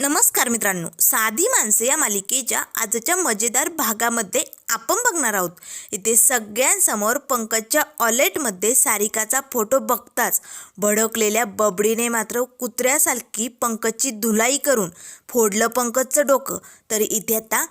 नमस्कार मित्रांनो साधी माणसे या मालिकेच्या आजच्या मजेदार भागामध्ये आपण बघणार आहोत. इथे सगळ्यांसमोर पंकजच्या ऑलेटमध्ये सारिकाचा फोटो बघताच भडकलेल्या बबडीने मात्र कुत्र्यासारखी पंकजची धुलाई करून फोडलं पंकजचं डोकं. तरी इथे आता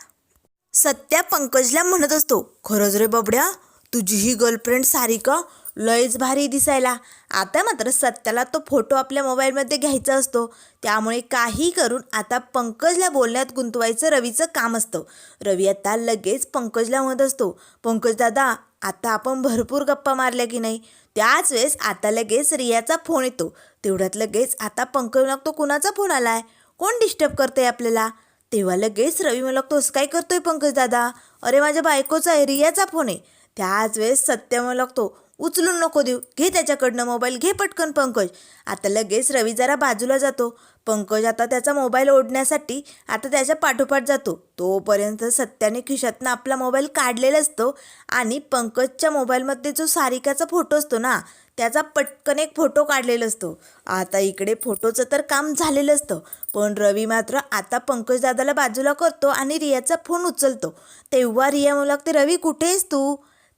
सत्या पंकजला म्हणत असतो खरंच रे बबड्या तुझी ही गर्लफ्रेंड सारिका लयच भारी दिसायला. आता मात्र सत्याला तो फोटो आपल्या मोबाईलमध्ये घ्यायचा असतो. त्यामुळे काही करून आता पंकजला बोलण्यात गुंतवायचं रवीचं काम असतं. रवी आता लगेच पंकजला म्हणत असतो पंकज दादा आता आपण भरपूर गप्पा मारल्या की नाही? त्याच वेळेस आता लगेच रियाचा फोन येतो. तेवढ्यात लगेच आता पंकज लागतो कुणाचा फोन आलाय? कोण डिस्टर्ब करते आपल्याला? तेव्हा लगेच रवी मला तोच काय करतोय पंकज दादा? अरे माझ्या बायकोचा आहे रियाचा फोन आहे. त्याच वेळेस सत्य मला लागतो उचलून नको देऊ. घे त्याच्याकडनं मोबाईल घे पटकन पंकज. आता लगेच रवी जरा बाजूला जातो. पंकज आता त्याचा मोबाईल ओढण्यासाठी आता त्याच्या पाठोपाठ जातो. तोपर्यंत सत्याने खिशातनं आपला मोबाईल काढलेला असतो आणि पंकजच्या मोबाईलमध्ये जो सारिकाचा फोटो असतो ना त्याचा पटकन एक फोटो काढलेला असतो. आता इकडे फोटोचं तर काम झालेलं असतं. पण रवी मात्र आता पंकज दादाला बाजूला करतो आणि रियाचा फोन उचलतो. तेव्हा रिया मला लागते रवी कुठे आहेस तू?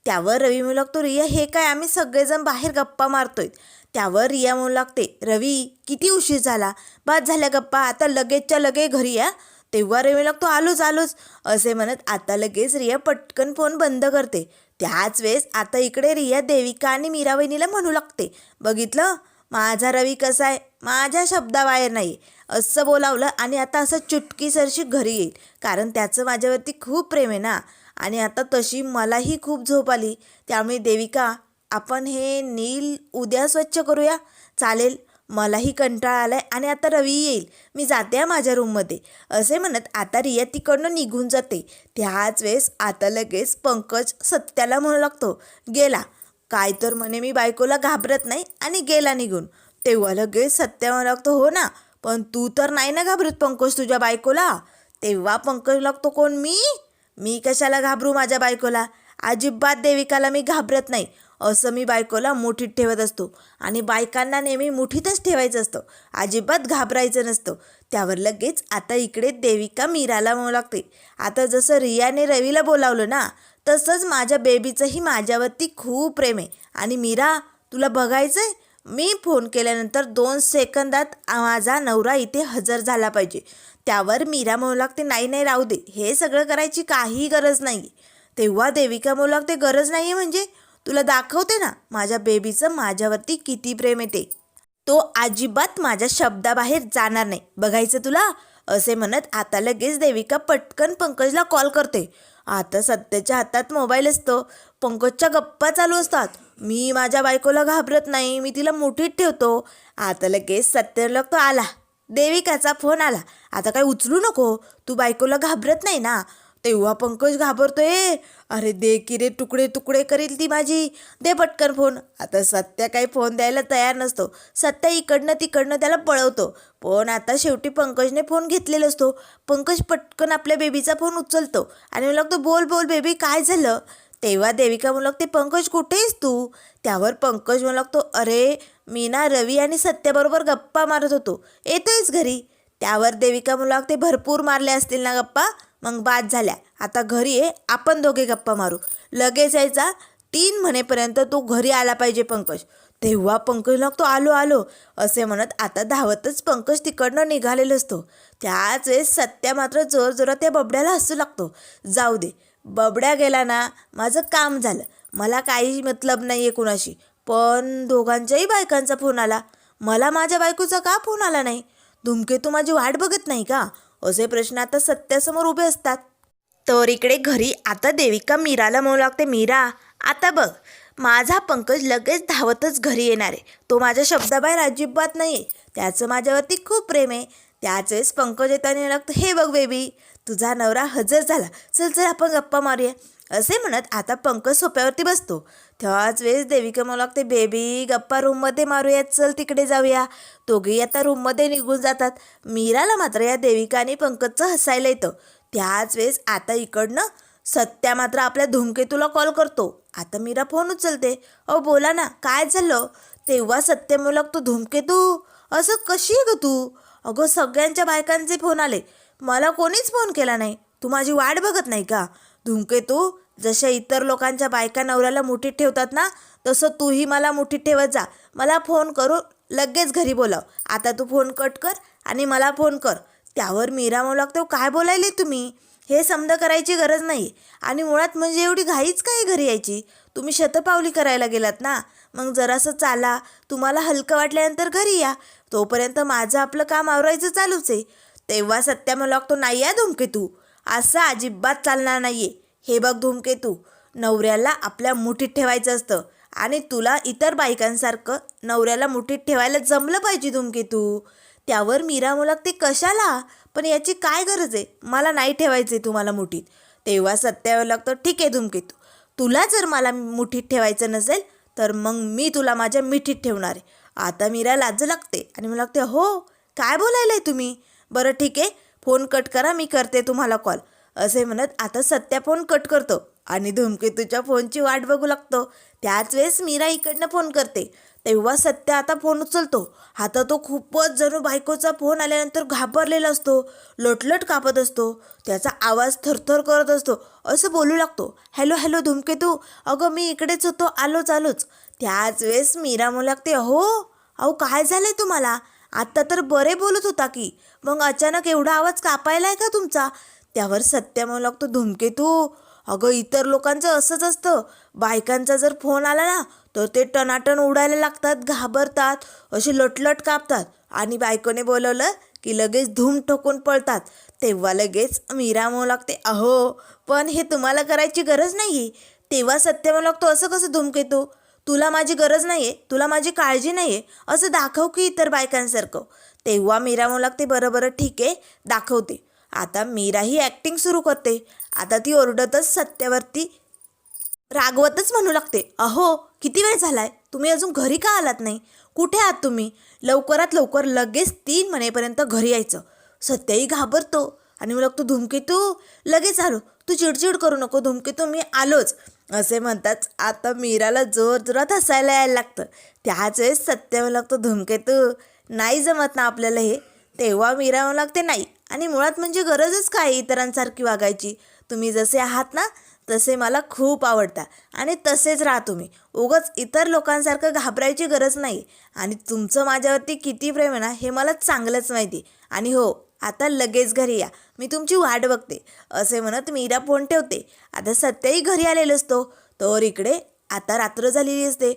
त्यावर रवी म्हणू लागतो रिया हे काय? आम्ही सगळेजण बाहेर गप्पा मारतोय. त्यावर रिया म्हणू लागते रवी किती उशीर झाला? बाद झाल्या गप्पा आता लगेचच्या लगे घरी या. तेव्हा रवी लागतो आलोच आलोच. असे म्हणत आता लगेच रिया पटकन फोन बंद करते. त्याच वेळेस आता इकडे रिया देविका आणि मीरावहिनीला म्हणू लागते बघितलं? माझा रवी कसा आहे? माझ्या शब्दाबाहेर नाही असं बोलावलं आणि आता असं चुटकीसरशी घरी येईल. कारण त्याचं माझ्यावरती खूप प्रेम आहे ना. आणि आता तशी मलाही खूप झोप आली. त्यामुळे देविका आपण हे नील उद्या स्वच्छ करूया? चालेल. मलाही कंटाळा आलाय आणि आता रवी येईल. मी जाते आहे माझ्या रूममध्ये. असे म्हणत आता रिया तिकडनं निघून जाते. त्याच वेळेस आता लगेच पंकज सत्याला म्हणू लागतो गेला. काय तर म्हणे मी बायकोला घाबरत नाही आणि गेला निघून. तेव्हा लगेच सत्या म्हणू लागतो हो ना पण तू तर नाही ना घाबरत पंकज तुझ्या बायकोला. तेव्हा पंकज लागतो कोण मी? मी कशाला घाबरू माझ्या बायकोला? अजिबात देविकाला मी घाबरत नाही. असं मी बायकोला मुठीत ठेवत असतो. आणि बायकांना नेहमी मुठीतच ठेवायचं असतं. अजिबात घाबरायचं नसतं. त्यावर लगेच आता इकडे देविका मीराला म्हणू लागते. आता जसं रियाने रवीला बोलावलं ना तसंच माझ्या बेबीचंही माझ्यावरती खूप प्रेम आहे. आणि मीरा तुला बघायचं आहे मी फोन केल्यानंतर दोन सेकंदात माझा नवरा इथे हजर झाला पाहिजे. त्यावर मीरा म्हणू लागते नाही नाही राहू दे. हे सगळं करायची काही गरज नाही. तेव्हा देविका म्हणू लागते गरज नाही आहे म्हणजे? तुला दाखवते ना माझ्या बेबीचं माझ्यावरती किती प्रेम येते. तो अजिबात माझ्या शब्दाबाहेर जाणार नाही. बघायचं तुला? असे म्हणत आता लगेच देविका पटकन पंकजला कॉल करते. आता सत्याच्या हातात मोबाईल असतो. पंकजच्या गप्पा चालू असतात. मी माझ्या बायकोला घाबरत नाही. मी तिला मुठीत ठेवतो. आता लगेच सत्य तो आला. देविकाचा फोन आला. आता काय उचलू नको? तू बायकोला घाबरत नाही ना? तेव्हा पंकज घाबरतोय. अरे दे की रे तुकडे तुकडे करील ती माझी. दे पटकन फोन. आता सत्या काही फोन द्यायला तयार नसतो. सत्या इकडनं तिकडनं त्याला पळवतो. पण आता शेवटी पंकजने फोन घेतलेला असतो. पंकज पटकन आपल्या बेबीचा फोन उचलतो. आणि मला लागतो बोल बोल बेबी काय झालं? तेव्हा देविका म्हणू लागते पंकज कुठे आहेस तू? त्यावर पंकज म्हणू लागतो अरे मी ना रवी आणि सत्याबरोबर गप्पा मारत होतो. येतोयच घरी? त्यावर देविका म्हणू लागते भरपूर मारले असतील ना गप्पा? मग बाद झाल्या. आता घरी ये आपण दोघे गप्पा मारू. लगेच यायचा. तीन म्हणेपर्यंत तो घरी आला पाहिजे पंकज. तेव्हा पंकज लागतो आलो आलो. असे म्हणत आता धावतच पंकज तिकडनं निघालेला असतो त्याच वेळेस सत्या मात्र जोर जोरात त्या बबड्याला हसू लागतो. जाऊ दे बबड्या गेला ना माझं काम झालं. मला काही मतलब नाही आहे कुणाशी. पण दोघांच्याही बायकांचा फोन आला. मला माझ्या बायकोचा का फोन आला नाही? धुमकेतू माझी वाट बघत नाही का? असे प्रश्न आता सत्यासमोर उभे असतात. तर इकडे घरी आता देविका मीराला म्हणू लागते मीरा आता बघ. माझा पंकज लगेच धावतच घरी येणार आहे. तो माझ्या शब्दाबाहेर अजिबात नाही आहे त्याचं माझ्यावरती खूप प्रेम आहे. त्याच वेळेस पंकज येताना लागतं हे बघ बेबी तुझा नवरा हजर झाला. चल चल आपण गप्पा मारूया. असे म्हणत आता पंकज सोप्यावरती बसतो. तेव्हाच वेळेस देविका मला लागते बेबी गप्पा रूममध्ये मारूया. चल तिकडे जाऊया. दोघेही आता रूममध्ये निघून जातात. मीराला मात्र या देविका आणि पंकजचं हसायला येतं. त्याच वेळेस आता इकडनं सत्या मात्र आपल्या धूमकेतूला कॉल करतो. आता मीरा फोन उचलते. अहो बोला ना काय झालं? तेव्हा सत्य म्हणू लागतो धूमकेतू असं कशी आहे ग तू? अगं सगळ्यांच्या बायकांचे फोन आले. मला कोणीच फोन केला नाही. तू माझी वाट बघत नाही का? धुमकेतू जशा इतर लोकांच्या बायका नवऱ्याला मुठीत ठेवतात ना तसं तूही मला मुठीत ठेवत जा. मला फोन करू लगेच घरी बोलाव. आता तू फोन कट कर आणि मला फोन कर. त्यावर मीरा म्हणू लागतो काय बोलायले तुम्ही? हे समजा करायची गरज नाही. आणि मुळात म्हणजे एवढी घाईच काय घरी यायची? तुम्ही शतपावली करायला गेलात ना. मग जरासं चाला. तुम्हाला हलकं वाटल्यानंतर घरी या. तोपर्यंत माझं आपलं काम आवरायचं चालूच आहे. तेव्हा सत्या मला लागतो नाही या धूमकेतू असं अजिबात चालणार नाहीये. हे बघ धुमकेतू नवऱ्याला आपल्या मुठीत ठेवायचं असतं आणि तुला इतर बायकांसारखं नवऱ्याला मुठीत ठेवायला जमलं पाहिजे धुमकेतू त्यावर मीरा मुलाक ते कशाला? पण याची काय गरज आहे? मला नाही ठेवायचं आहे तुम्हाला मुठीत. तेव्हा सत्यावर लागतं ठीक आहे धुमकेतू तुला जर मला मुठीत ठेवायचं नसेल तर मग मी तुला माझ्या मिठीत ठेवणार आहे. आता मीरा लाज लागते. आणि मला लागते हो काय बोलायलाय तुम्ही? बरं ठीक आहे. फोन कट करा मी करते तुम्हाला कॉल. असे म्हणत आता सत्या फोन कट करतो. आणि धूमकेतूच्या फोनची वाट बघू लागतो. त्याच वेळेस मीरा इकडनं फोन करते. तेव्हा सत्य आता फोन उचलतो. आता तो खूपच जणू बायकोचा फोन आल्यानंतर घाबरलेला असतो. लोटलट कापत असतो. त्याचा आवाज थरथर करत असतो. असं बोलू लागतो. हॅलो हॅलो धुमकेतू अगं मी इकडेच होतो. आलोच आलोच. त्याच वेळेस मीरा म्हणू लागते अहो अहो काय झालंय तुम्हाला? आत्ता तर बरे बोलत होता की. मग अचानक एवढा आवाज कापायला आहे का तुमचा? त्यावर सत्य म्हणू लागतो धुमकेतू अगं इतर लोकांचं असंच असतं. बायकांचा जर फोन आला ना तर ते टनाटन उडायला लागतात घाबरतात असे लटलट कापतात. आणि बायकोने बोलवलं की लगेच धूम ठोकून पळतात. तेव्हा लगेच मीरा म्हणू लागते अहो पण हे तुम्हाला करायची गरज नाही तेव्हा सत्य म्हणू लागतो असं कसं धुमकेतू? तुला माझी गरज नाही आहे तुला माझी काळजी नाही आहे असं दाखव की इतर बायकांसारखं. तेव्हा मीरा म्हणू लागते बरं बरं ठीक आहे दाखवते. आता मीरा ही ॲक्टिंग सुरू करते. आता ती ओरडतच सत्यावरती रागवतच म्हणू लागते अहो किती वेळ झालाय? तुम्ही अजून घरी का आलात नाही? कुठे आहात तुम्ही? लवकरात लवकर लगेच तीन महिनेपर्यंत घरी यायचं. सत्याही घाबरतो. आणि मग तू धूमकेतू लगेच आलो. तू चिडचिड करू नको. धुमकेतू मी आलोच. असे म्हणताच आता मीराला जोर जोरात हसायला यायला लागतं. त्याच वेळेस सत्य लागतो धूमकेतू नाही जमत ना आपल्याला हे. तेव्हा मीरा म्हणू लागते नाही. आणि मुळात म्हणजे गरजच काय इतरांसारखी वागायची? तुम्ही जसे आहात ना तसे मला खूप आवडता आणि तसेच राहा तुम्ही. उगच इतर लोकांसारखं घाबरायची गरज नाही. आणि तुमचं माझ्यावरती किती प्रेम आहे ना हे मला चांगलंच माहिती आणि हो आता लगेच घरी या. मी तुमची वाट बघते. असे म्हणत मीरा फोन ठेवते. आता सत्याही घरी आलेलो असतो. तर इकडे आता रात्र झालेली असते.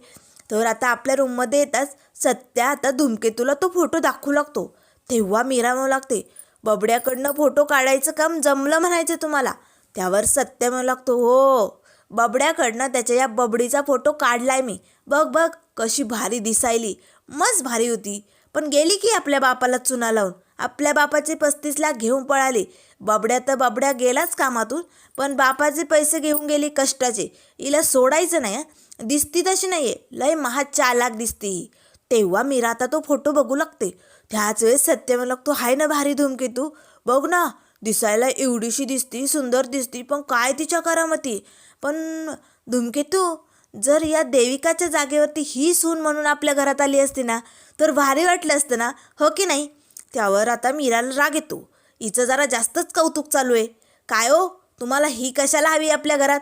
तर आता आपल्या रूममध्ये येताच सत्या आता धुमकेतूला तो फोटो दाखवू लागतो. तेव्हा मीरा म्हणू लागते बबड्याकडनं फोटो काढायचं काम जमलं म्हणायचं तुम्हाला. त्यावर सत्य म्हणू लागतो. हो. बबड्याकडनं त्याच्या या बबडीचा फोटो काढलाय मी. बघ बघ कशी भारी दिसायली. मस्त भारी होती. पण गेली की आपल्या बापाला चुना लावून. आपल्या बापाचे पस्तीस लाख घेऊन पळाले. बबड्या तर बबड्या गेलाच कामातून पण बापाचे पैसे घेऊन गेली कष्टाचे. हिला सोडायचं नाही दिसती तशी नाही आहे लय महा चालाक दिसते ही. तेव्हा मीरा आता तो फोटो बघू लागते. त्याच वेळेस सत्य म्हणू लागतो हाय ना भारी धूमकेतू. बघ ना दिसायला एवढीशी दिसती सुंदर दिसती पण काय तिच्या करामती? पण धुमकेतू जर या देविकाच्या जागेवरती ही सून म्हणून आपल्या घरात आली असती ना तर भारी वाटलं असतं ना हो की नाही? त्यावर आता मीराला राग येतो. हिचं जरा जास्तच कौतुक चालू आहे. काय हो? तुम्हाला ही कशाला हवी आपल्या घरात?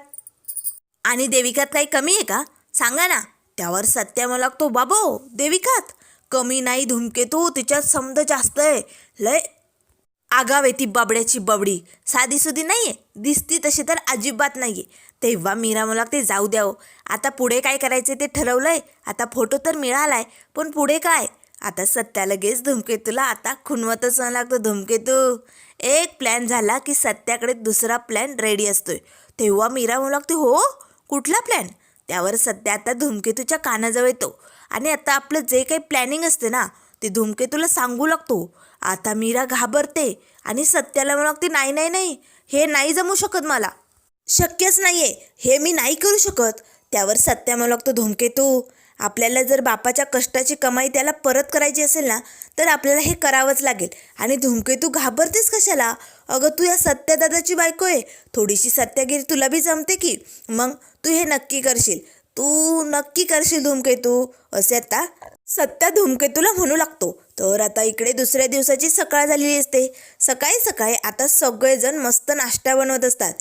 आणि देविकात काही कमी आहे का? सांगा ना. त्यावर सत्या मला लागतो बाबो देविकात. कमी नाही धुमकेतू तिच्यात समज जास्त आहे. लय आगाव ती बाबड्याची बबडी. साधीसुधी नाही आहे दिसती तशी तर अजिबात नाही आहे तेव्हा मीरा मला ते जाऊ द्या हो. आता पुढे काय करायचे ते ठरवलं आहे आता फोटो तर मिळालाय पण पुढे काय? आता सत्या लगेच धुमकेतूला आता खुनवतच लागतो धुमकेतू एक प्लॅन झाला की सत्याकडे दुसरा प्लॅन रेडी असतोय. तेव्हा मीरा म्हणू लागते हो? कुठला प्लॅन त्यावर सध्या आता धुमकेतूच्या कानाजवळ येतो. आणि आता आपलं जे काही प्लॅनिंग असते ना ते धुमकेतूला सांगू लागतो. आता मीरा घाबरते आणि सत्याला म्हणू लागते नाही नाही नाही हे नाही जमू शकत मला. शक्यच नाही आहे हे मी नाही करू शकत. त्यावर सत्या म्हणू लागतो धुमकेतू आपल्याला जर बापाच्या कष्टाची कमाई त्याला परत करायची असेल ना तर आपल्याला हे करावंच लागेल. आणि धुमकेतू घाबरतेस कशाला? अगं तू या सत्यादादाची बायको आहे. थोडीशी सत्यागिरी तुला बी जमते की? मग तू हे नक्की करशील. तू नक्की करशील धुमकेतू असे आता सत्या धुमकेतूला म्हणू लागतो. तर आता इकडे दुसऱ्या दिवसाची सकाळ झालेली असते. सकाळी सकाळी आता सगळेजण मस्त नाश्ता बनवत असतात.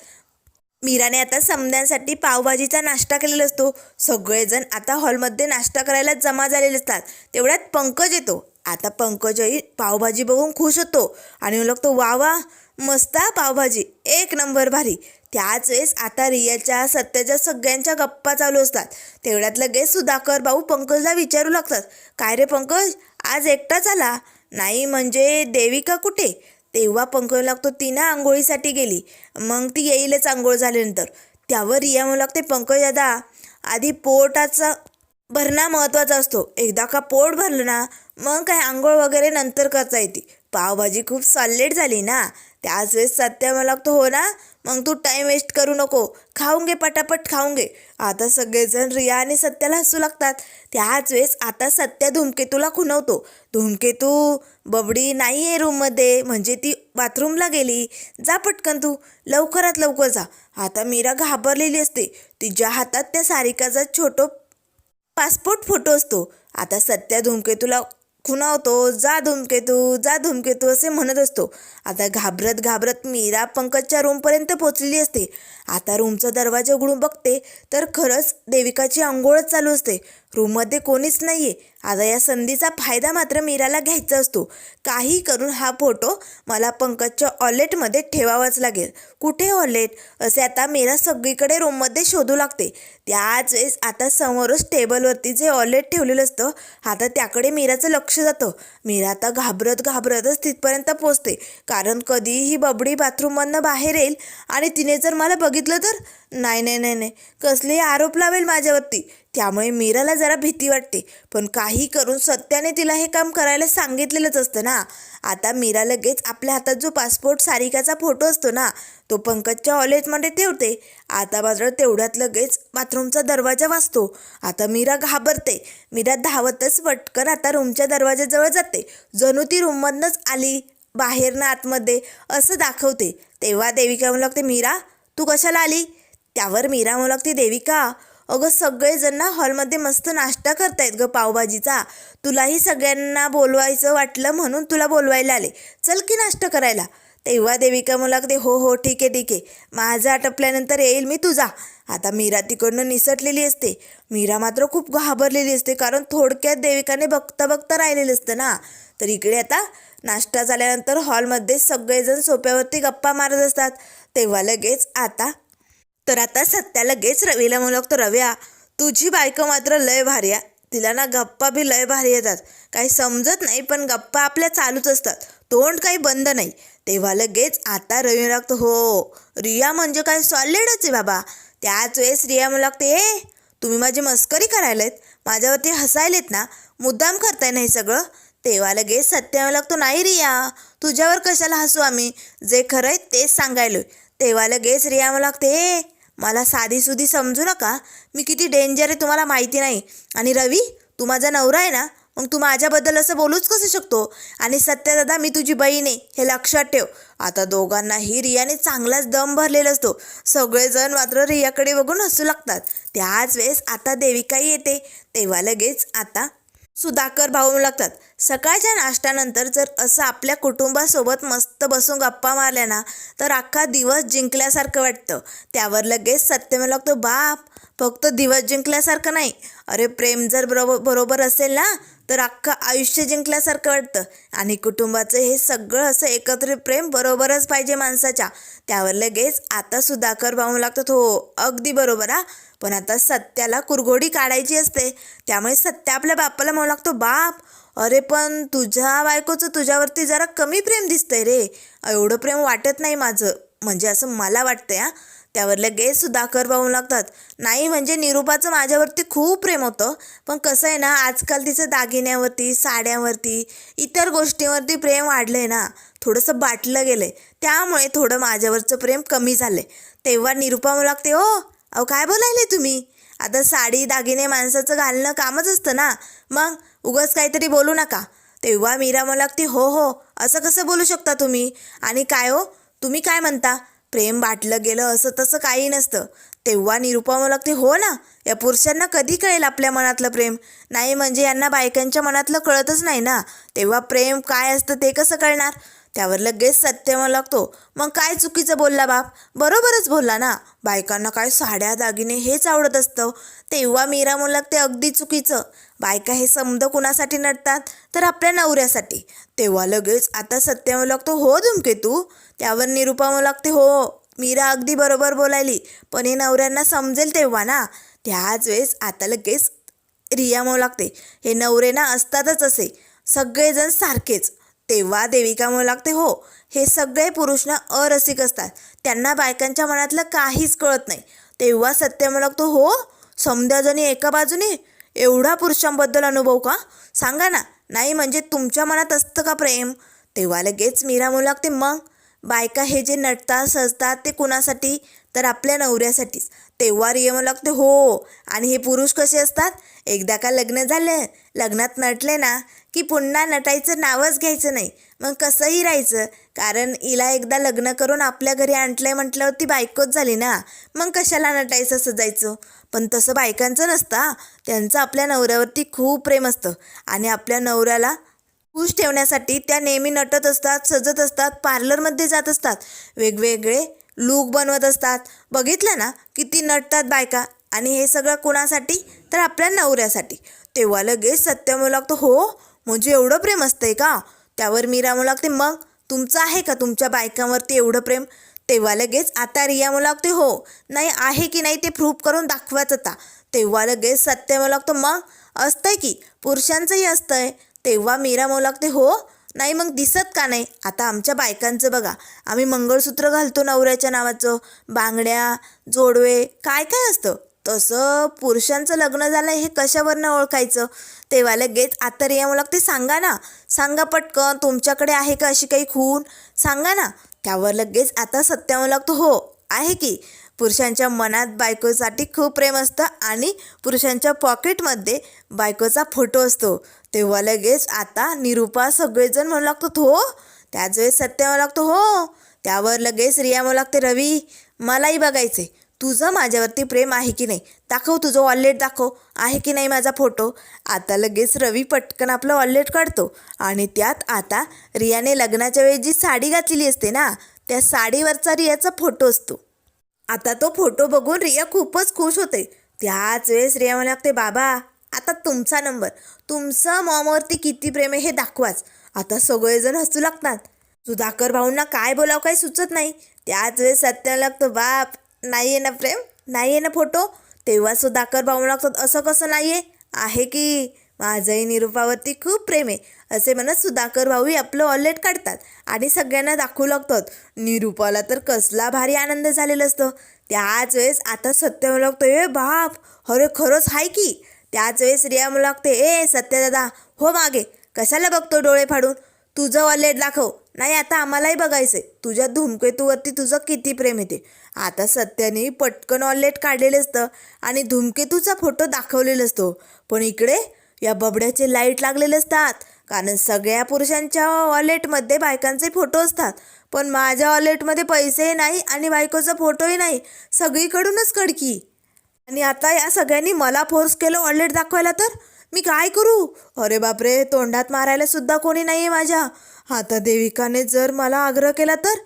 मीराने आता समध्यांसाठी पावभाजीचा नाश्ता केलेला असतो. सगळेजण आता हॉलमध्ये नाश्ता करायला जमा झालेले असतात. तेवढ्यात पंकज येतो. आता पंकजही पावभाजी बघून खुश होतो आणि लागतो वा वा मस्त पावभाजी. एक नंबर भारी. त्याच वेळेस आता रियाच्या सत्याच्या सगळ्यांच्या गप्पा चालू असतात. तेवढ्यात लगेच सुधाकर भाऊ पंकजला विचारू लागतात. काय रे पंकज आज एकटाच आला. नाही म्हणजे देविका कुठे? तेव्हा पंकज लागतो तिनं आंघोळीसाठी गेली. मग ती येईलच आंघोळ झाल्यानंतर. त्यावर रिया म्हणू लागते पंकज दादा आधी पोटाचा भरणा महत्त्वाचा असतो. एकदा का पोट भरलं ना मग काय आंघोळ वगैरे नंतर करता येते. पावभाजी खूप सॉलिड झाली ना. त्याच वेळेस सत्या मला लागतो हो ना? मग तू टाईम वेस्ट करू नको. खाऊन घे पटापट खाऊन घे आता सगळेजण रिया आणि सत्याला हसू लागतात. त्याच वेळेस आता सत्या धूमकेतूला खुणवतो. धूमकेतू बबडी नाही आहे रूममध्ये म्हणजे ती बाथरूमला गेली. जा पटकन तू. लवकरात लवकर जा. आता मीरा घाबरलेली असते. तिच्या हातात त्या सारिकाचा छोटो पासपोर्ट फोटो असतो. आता सत्या धूमकेतूला खुणावतो जा धूमकेतू जा धूमकेतू असे म्हणत असतो. आता घाबरत घाबरत मीरा पंकजच्या रूमपर्यंत पोचलेली असते. आता रूमचा दरवाजा उघडून बघते तर खरंच देविकाची आंघोळच चालू असते. रूममध्ये कोणीच नाही आहे आता या संधीचा फायदा मात्र मीराला घ्यायचा असतो. काही करून हा फोटो मला पंकजच्या ऑलेटमध्ये ठेवावाच लागेल. कुठे ऑलेट असे आता मीरा सगळीकडे रूममध्ये शोधू लागते. त्याच वेळेस आता समोरच टेबलवरती जे ऑलेट ठेवलेलं असतं आता त्याकडे मीराचं लक्ष जातं. मीरा आता घाबरत घाबरतच तिथपर्यंत पोचते कारण कधीही ही बबडी बाथरूममधनं बाहेर येईल आणि तिने जर मला बघितलं तर? नाही नाही नाही नाही. कसलेही आरोप लावेल माझ्यावरती. त्यामुळे मीराला जरा भीती वाटते. पण काही करून सत्याने तिला हे काम करायला सांगितलेलंच असतं ना. आता मीरा लगेच आपल्या हातात जो पासपोर्ट सारिकाचा फोटो असतो ना तो पंकजच्या हॉलेजमध्ये ठेवते. आता मात्र तेवढ्यात लगेच बाथरूमचा दरवाजा वाचतो आता मीरा घाबरते. मीरा धावतच पटकन आता रूमच्या दरवाजाजवळ जाते. जणू ती रूममधनंच आली बाहेर ना आतमध्ये असं दाखवते. तेव्हा देविका म्हणू लागते मीरा तू कशाला आली? त्यावर मीरा म्हणू लागते देविका अगं सगळेजण ना हॉलमध्ये मस्त नाश्ता करतायत गं पावभाजीचा. तुलाही सगळ्यांना बोलवायचं वाटलं म्हणून तुला बोलवायला आले. चल की नाश्ता करायला. तेव्हा देविका मला लागते हो हो ठीक आहे ठीक आहे. माझं आटपल्यानंतर येईल मी तुझा. आता मीरा तिकडनं निसटलेली असते. मीरा मात्र खूप घाबरलेली असते कारण थोडक्यात देविकाने बघता बघता राहिलेलं असतं ना. तर इकडे आता नाश्ता झाल्यानंतर हॉलमध्ये सगळेजण सोप्यावरती गप्पा मारत असतात. तेव्हा लगेच आता तर आता सत्या लगेच रवीला म्हणू लागतो रव्या तुझी बायको मात्र लय भारी आहे. तिला ना गप्पा बी लय भारी येतात. काही समजत नाही पण गप्पा आपल्या चालूच असतात. तोंड काही बंद नाही. तेव्हा लगेच आता रवी लागतो हो रिया म्हणजे काय सॉलिडच आहे बाबा. त्याच वेळेस रिया म्हणू लागते हे तुम्ही माझी मस्करी करायलेत माझ्यावरती हसायलेत ना. मुद्दाम करताय ना हे सगळं? तेव्हा लगेच सत्य लागतो नाही रिया तुझ्यावर कशाला हसू आम्ही? जे खरं आहे तेच सांगायलो तेव्हा लगेच रिया मला लागते हे मला साधीसुधी समजू नका. मी किती डेंजर आहे तुम्हाला माहिती नाही. आणि रवी तू माझा नवरा आहे ना? मग तू माझ्याबद्दल असं बोलूच कसं शकतो? आणि सत्यदादा मी तुझी बहीण आहे. हे लक्षात ठेव. आता दोघांनाही रियाने चांगलाच दम भरलेला असतो. सगळेजण मात्र रियाकडे बघून हसू लागतात. त्याच वेळेस आता देविकाही येते. तेव्हा लगेच आता सुधाकर भाऊ लागतात सकाळच्या नाश्त्यानंतर जर असं आपल्या कुटुंबासोबत मस्त बसून गप्पा मारल्या ना तर अख्खा दिवस जिंकल्यासारखं वाटतं. त्यावर लगेच सत्य लागतो बाप. फक्त दिवस जिंकल्यासारखं नाही. अरे प्रेम जर बरोबर बरोबर असेल ना तर अख्खं आयुष्य जिंकल्यासारखं वाटतं. आणि कुटुंबाचं हे सगळं असं एकत्रित प्रेम बरोबरच पाहिजे माणसाच्या. त्यावर लगेच आता सुधाकर भाऊ लागतात हो अगदी बरोबर हा. पण आता सत्याला कुरघोडी काढायची असते. त्यामुळे सत्या आपल्या बापाला म्हणू लागतो बाप अरे पण तुझ्या बायकोचं तुझ्यावरती जरा कमी प्रेम दिसतंय रे. एवढं प्रेम वाटत नाही माझं. म्हणजे असं मला वाटतंय हा. त्यावर लगेच सुधाकर पाहू लागतात. नाही म्हणजे निरूपाचं माझ्यावरती खूप प्रेम होतं. पण कसं आहे ना आजकाल तिचं दागिन्यावरती साड्यांवरती इतर गोष्टींवरती प्रेम वाढलं आहे ना. थोडंसं बाटलं गेलं आहे त्यामुळे थोडं माझ्यावरचं प्रेम कमी झालं आहे तेव्हा निरूपा म्हणू लागते हो अहो काय बोलायले तुम्ही? आता साडी दागिने माणसाचं घालणं कामच असतं ना. मग उगाच काहीतरी बोलू नका. तेव्हा मीरा मला लागते हो हो असं कसं बोलू शकता तुम्ही? आणि काय हो? तुम्ही काय म्हणता? प्रेम बाटलं गेलं असं तसं काही नसतं. तेव्हा निरुपा मला लागते हो ना या पुरुषांना कधी कळेल आपल्या मनातलं प्रेम? नाही म्हणजे यांना बायकांच्या मनातलं कळतच नाही ना. तेव्हा प्रेम काय असतं ते कसं कळणार? त्यावर लगेच सत्य लागतो. मग काय चुकीचं बोलला बाप? बरोबरच बोलला ना. बायकांना काय साड्या दागिने हेच आवडत असतं. तेव्हा मीरा म्हणू लागते अगदी चुकीचं. बायका हे समद कुणासाठी नटतात? तर आपल्या नवऱ्यासाठी. तेव्हा लगेच आता सत्य म्हणू लागतो हो धुमके तू? त्यावर निरुपा म्हणू लागते हो. मीरा अगदी बरोबर बोलायली. पण हे नवऱ्यांना समजेल तेव्हा ना. त्याच वेळेस आता लगेच रिया म्हणू लागते हे नवरे ना असतातच असे. सगळेजण सारखेच. तेव्हा देविका म्हणू लागते हो हे सगळे पुरुष ना अरसिक असतात. त्यांना बायकांच्या मनातलं काहीच कळत नाही. तेव्हा सत्य म्हणू लागतो हो समद्याजणी एका बाजूने एवढा पुरुषांबद्दल अनुभव का? सांगा ना. नाही म्हणजे तुमच्या मनात असतं का प्रेम? तेव्हा लगेच मीरा म्हणू लागते मग? बायका हे जे नटतात सजतात ते कुणासाठी? तर आपल्या नवऱ्यासाठीच. तेव्हा रिय म्हणू लागते हो आणि हे पुरुष कसे असतात? एकदा का लग्न झाले? लग्नात नटले ना की पुन्हा नटायचं नावच घ्यायचं नाही. मग कसंही राहायचं. कारण हिला एकदा लग्न करून आपल्या घरी आणलंय म्हटल्यावर ती बायकोच झाली ना. मग कशाला नटायचं सजायचं? पण तसं बायकांचं नसतं त्यांचं आपल्या नवऱ्यावरती खूप प्रेम असतं. आणि आपल्या नवऱ्याला खुश ठेवण्यासाठी त्या नेहमी नटत असतात सजत असतात पार्लरमध्ये जात असतात. वेगवेगळे लूक बनवत असतात. बघितलं ना किती नटतात बायका. आणि हे सगळं कुणासाठी? तर आपल्या नवऱ्यासाठी. तेव्हा लगेच सत्य लागतो हो म्हणजे एवढं प्रेम असतंय का? त्यावर मीरा म्हणू लागते मग? तुमचं आहे का तुमच्या बायकांवरती एवढं प्रेम? तेव्हा लगेच आता रिया म्हणू लागते हो. नाही आहे की नाही ते प्रूफ करून दाखवायचं आता. तेव्हा लगेच सत्य म्हणू लागतो मग? असतंय की? पुरुषांचंही असतंय. तेव्हा मीरा म्हणू लागते हो. नाही मग दिसत का नाही? आता आमच्या बायकांचं बघा. आम्ही मंगळसूत्र घालतो नवऱ्याच्या नावाचं. बांगड्या जोडवे काय काय असतं? तसं पुरुषांचं लग्न झालं हे कशावरनं ओळखायचं? तेव्हा लगेच आता रिया म्हणू लागते सांगा ना सांगा पटकन तुमच्याकडे आहे का अशी काही खून? सांगा ना. त्यावर लगेच आता सत्य म्हणू लागतो हो आहे की. पुरुषांच्या मनात बायकोसाठी खूप प्रेम असतं आणि पुरुषांच्या पॉकेटमध्ये बायकोचा फोटो असतो. तेव्हा लगेच आता निरुपा सगळेजण म्हणू लागतो हो. त्याच वेळेस सत्य म्हणू लागतो हो. त्यावर लगेच रिया म्हणू लागते रवी मलाही बघायचे तुझं माझ्यावरती प्रेम आहे की नाही? दाखव तुझं वॉलेट दाखव. आहे की नाही माझा फोटो? आता लगेच रवी पटकन आपलं वॉलेट काढतो. आणि त्यात आता रियाने लग्नाच्या वेळी जी साडी घातलेली असते ना त्या साडीवरचा रियाचा फोटो असतो. आता तो फोटो बघून रिया खूपच खुश होते. त्याच वेळेस रिया म्हणा लागते बाबा आता तुमचा नंबर. तुमचं मॉमवरती किती प्रेम आहे हे दाखवाच. आता सगळेजण हसू लागतात. सुधाकर भाऊंना काय बोलावं काही सुचत नाही. त्याच वेळेस सत्य लागतं बाप नाही आहे ना प्रेम? नाही आहे ना फोटो? तेव्हा सुधाकर भाऊ लागतात असं कसं नाही आहे आहे की माझंही निरुपावरती खूप प्रेम आहे. असे म्हणत सुधाकर भाऊही आपलं वॉलेट काढतात आणि सगळ्यांना दाखवू लागतात. निरुपाला तर कसला भारी आनंद झालेला असतो. त्याच वेळेस आता सत्य म्हणू लागतो ए बाप अरे खरंच हाय की. त्याच वेळेस रिया म्हणू लागते ए सत्यदादा हो मागे. कशाला बघतो डोळे फाडून? तुझं वॉलेट दाखव. नाही आता आम्हालाही बघायचं आहे तुझ्या धूमकेतूवरती तुझं किती प्रेम येते. आता सत्याने पटकन वॉलेट काढलेलं असतं आणि धूमकेतूचा फोटो दाखवलेला असतो. पण इकडे या बबड्याचे लाइट लागलेले असतात. कारण सगळ्या पुरुषांच्या वॉलेटमध्ये बायकांचे फोटो असतात. पण माझ्या वॉलेटमध्ये पैसेही नाही आणि बायकोचा फोटोही नाही. सगळीकडूनच कडकी. आणि आता या सगळ्यांनी मला फोर्स केलं वॉलेट दाखवायला तर? मी काय करू? अरे बापरे तोंडात मारायला सुद्धा कोणी नाही आहे माझ्या. आता देविकाने जर मला आग्रह केला तर?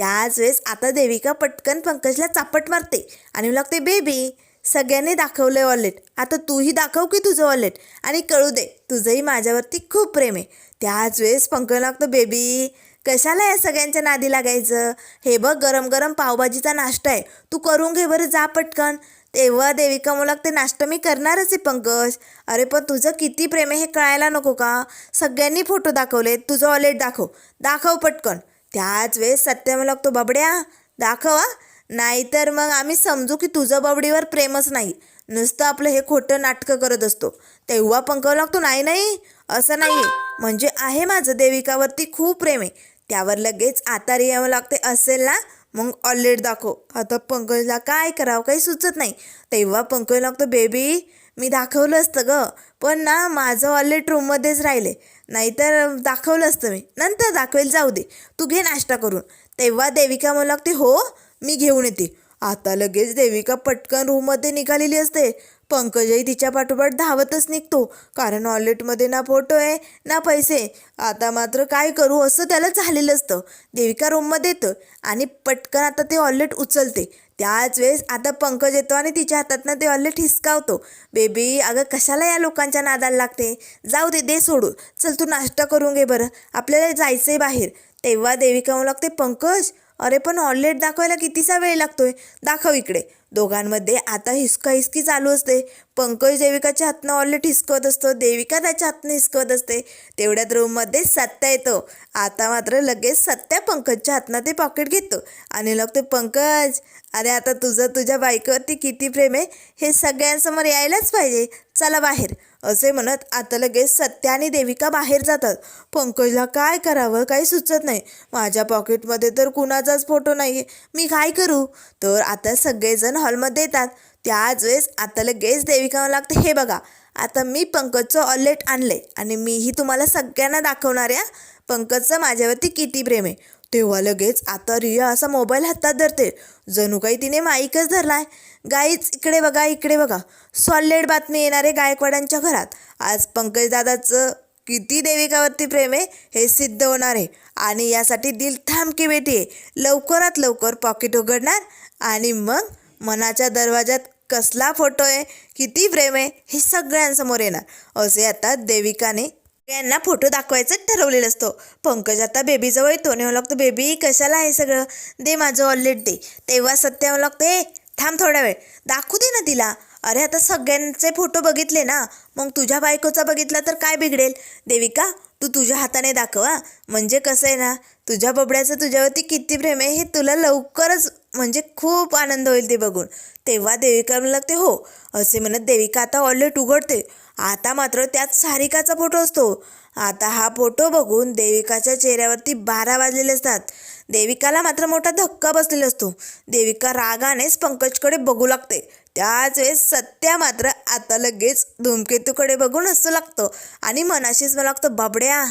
त्याच वेळेस आता देविका पटकन पंकजला चापट मारते आणि लागते बेबी सगळ्यांनी दाखवलं वॉलेट आता तूही दाखव की तुझं वॉलेट आणि कळू दे तुझंही माझ्यावरती खूप प्रेम आहे. त्याच वेळेस पंकज लागतो बेबी कशाला या सगळ्यांच्या नादी लागायचं? हे बघ गरम गरम पावभाजीचा नाश्ता आहे. तू करून घे बरं जा पटकन. तेव्हा देविका मला लागते नाश्ता मी करणारच आहे पंकज. अरे पण तुझं किती प्रेम आहे हे कळायला नको का? सगळ्यांनी फोटो दाखवले तुझं वॉलेट दाखव. दाखव पटकन. त्याच वेळेस सत्य मला लागतो बाबड्या दाखवा. नाहीतर मग आम्ही समजू की तुझं बाबडीवर प्रेमच नाही. नुसतं आपलं हे खोटं नाटकं करत असतो. तेव्हा पंकव लागतो नाही नाही असं नाही म्हणजे आहे माझं देविकावरती खूप प्रेम आहे. त्यावर लगेच आता यावं लागते असेल ना? मग ऑलरेडी दाखव. आता पंकजला काय करावं काही सुचत नाही. तेव्हा पंकज लागतो बेबी मी दाखवलं असतं ग. पण ना माझं ऑलरेडी रूममध्येच राहिले नाहीतर दाखवलं असतं मी. नंतर दाखवेल जाऊ दे. तू घे नाश्ता करून. तेव्हा देविका म्हणू लागते हो मी घेऊन येते. आता लगेच देविका पटकन रूममध्ये निघालेली असते. पंकजही तिच्या पाठोपाठ धावतच निघतो. कारण वॉलेटमध्ये ना फोटो आहे ना पैसे. आता मात्र काय करू असं त्याला झालेलं असतं. देविका रूममध्ये येतं आणि पटकन आता ते वॉलेट उचलते. त्याच वेळेस आता पंकज येतो आणि तिच्या हातातनं ते हल्ले हिसकावतो बेबी अगं कशाला या लोकांच्या नादाला लागते? जाऊ दे दे सोडू चल तू नाश्ता करून घे बरं. आपल्याला जायचंय बाहेर. तेव्हा देवी म्हणू लागते पंकज अरे पण ऑनलेट दाखवायला कितीसा वेळ लागतोय? दाखव इकडे. दोघांमध्ये आता हिसका हिसकी चालू असते. पंकज देविकाच्या हातनं ऑलेट हिसकवत असतो. देविका त्याच्या हातनं हिसकवत असते. तेवढ्यात रूममध्ये सत्या येतो. आता मात्र लगेच सत्या पंकजच्या हातनं ते पॉकेट घेतो. आणि लागते पंकज अरे आता तुझं तुझ्या बायकोवरती किती प्रेम आहे? हे सगळ्यांसमोर यायलाच पाहिजे. चला बाहेर. असे म्हणत आता लगेच सत्या आणि देविका बाहेर जातात. पंकजला काय करावं काही सुचत नाही. माझ्या पॉकेटमध्ये तर कुणाचाच फोटो नाही आहे मी काय करू? तर आता सगळेजण हॉलमध्ये येतात. त्याच वेळेस आता लगेच देविका लागते हे बघा आता मी पंकजचं ऑलेट आणले आणि मीही तुम्हाला सगळ्यांना दाखवणार आहे पंकजचं माझ्यावरती किती प्रेम आहे. तेव्हा लगेच आता रिया असा मोबाईल हातात धरते. जणू काही तिने माईकच धरलाय. गाईच इकडे बघा इकडे बघा. सॉलिड बातमी येणार आहे गायकवाडांच्या घरात. आज पंकजदादाचं किती देविकावरती प्रेम आहे हे सिद्ध होणार आहे. आणि यासाठी दिल थांबकी बेटी आहे. लवकरात लवकर पॉकेट उघडणार. आणि मग मनाच्या दरवाजात कसला फोटो आहे किती प्रेम आहे हे सगळ्यांसमोर येणार. असे आता देविकाने यांना फोटो दाखवायचं ठरवलेलं असतो. पंकज आता बेबीजवळ येतो. नेऊ लागतो बेबी कशाला आहे सगळं? दे माझं ऑलरेट दे तेव्हा सत्या लागतो ए थांब थोडा वेळ. दाखवू दे ना तिला. अरे आता सगळ्यांचे फोटो बघितले ना. मग तुझ्या बायकोचा बघितला तर काय बिघडेल? देविका तू तुझ्या हाताने दाखव हा. म्हणजे कसं आहे ना तुझ्या बबड्याचं तुझ्यावरती किती प्रेम आहे हे तुला लवकरच म्हणजे खूप आनंद होईल ते बघून. तेव्हा देविका म्हणू लागते हो. असे म्हणत देविका आता ऑलरेट उघडते. आता मात्र त्यात सारिकाचा फोटो असतो. आता हा फोटो बघून देविकाच्या चेहऱ्यावरती बारा वाजलेले असतात. देविकाला मात्र मोठा धक्का बसलेला असतो. देविका रागानेच पंकजकडे बघू लागते. त्याच वेळेस सत्या मात्र आता लगेच धूमकेतूकडे बघून हसू लागतो आणि मनाशीच मला लागतो बाबड्या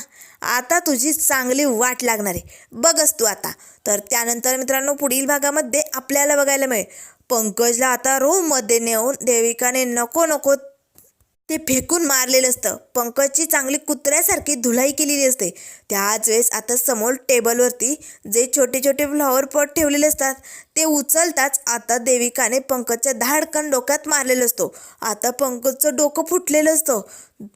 आता तुझी चांगली वाट लागणार आहे. बघस तू आता. तर त्यानंतर मित्रांनो पुढील भागामध्ये आपल्याला बघायला मिळेल. पंकजला आता रूममध्ये नेऊन देविकाने नको नको ते फेकून मारलेलं असतं. पंकजची चांगली कुत्र्यासारखी धुलाई केलेली असते. त्याच वेळेस आता समोर टेबलवरती जे छोटे छोटे फ्लॉवर पॉट ठेवलेले असतात ते उचलताच आता देविकाने पंकजच्या धाडकन डोक्यात मारलेलं असतो. आता पंकजचं डोकं फुटलेलं असतं.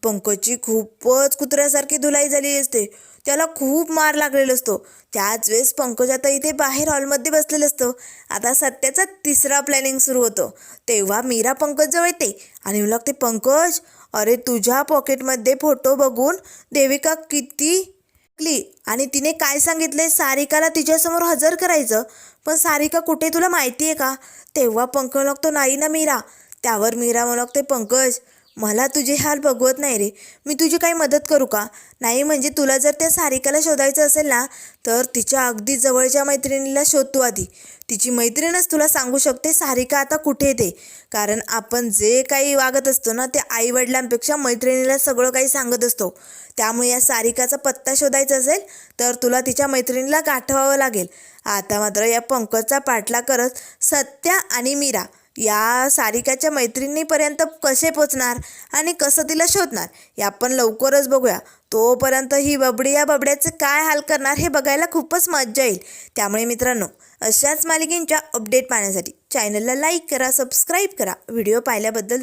पंकजची खूपच कुत्र्यासारखी धुलाई झालेली असते. त्याला खूप मार लागलेला असतो. त्याच वेळेस पंकज आता इथे बाहेर हॉलमध्ये बसलेलं असतं. आता सत्याचा तिसरा प्लॅनिंग सुरू होतो. तेव्हा मीरा पंकजजवळ येते आणि मला लागते पंकज अरे तुझ्या पॉकेटमध्ये फोटो बघून देविका किती ली आणि तिने काय सांगितले सारिकाला तिच्यासमोर हजर करायचं. पण सारिका कुठे तुला माहिती आहे का? तेव्हा पंकज लागतो नाही ना मीरा. त्यावर मीरा म्हणू पंकज मला तुझे हाल बघवत नाही रे. मी तुझी काही मदत करू का? नाही म्हणजे तुला जर त्या सारिकाला शोधायचं असेल ना तर तिच्या अगदी जवळच्या मैत्रिणीला शोध तू आधी. तिची मैत्रीणच तुला सांगू शकते सारिका आता कुठे येते कारण आपण जे काही वागत असतो ना ते आईवडिलांपेक्षा मैत्रिणीला सगळं काही सांगत असतो. त्यामुळे या सारिकाचा पत्ता शोधायचा असेल तर तुला तिच्या मैत्रिणीला गाठवावं लागेल. आता मात्र या पंकजचा पाठला करत सत्या आणि मीरा या सारिकाच्या मैत्रिणीपर्यंत कसे पोचणार आणि कसं तिला शोधणार हे आपण लवकरच बघूया. तोपर्यंत ही बबडी या बबड्याचे काय हाल करणार हे बघायला खूपच मज्जा येईल. त्यामुळे मित्रांनो अशाच मालिकेंच्या अपडेट पाहण्यासाठी चॅनलला लाईक करा सबस्क्राईब करा. व्हिडिओ पाहिल्याबद्दल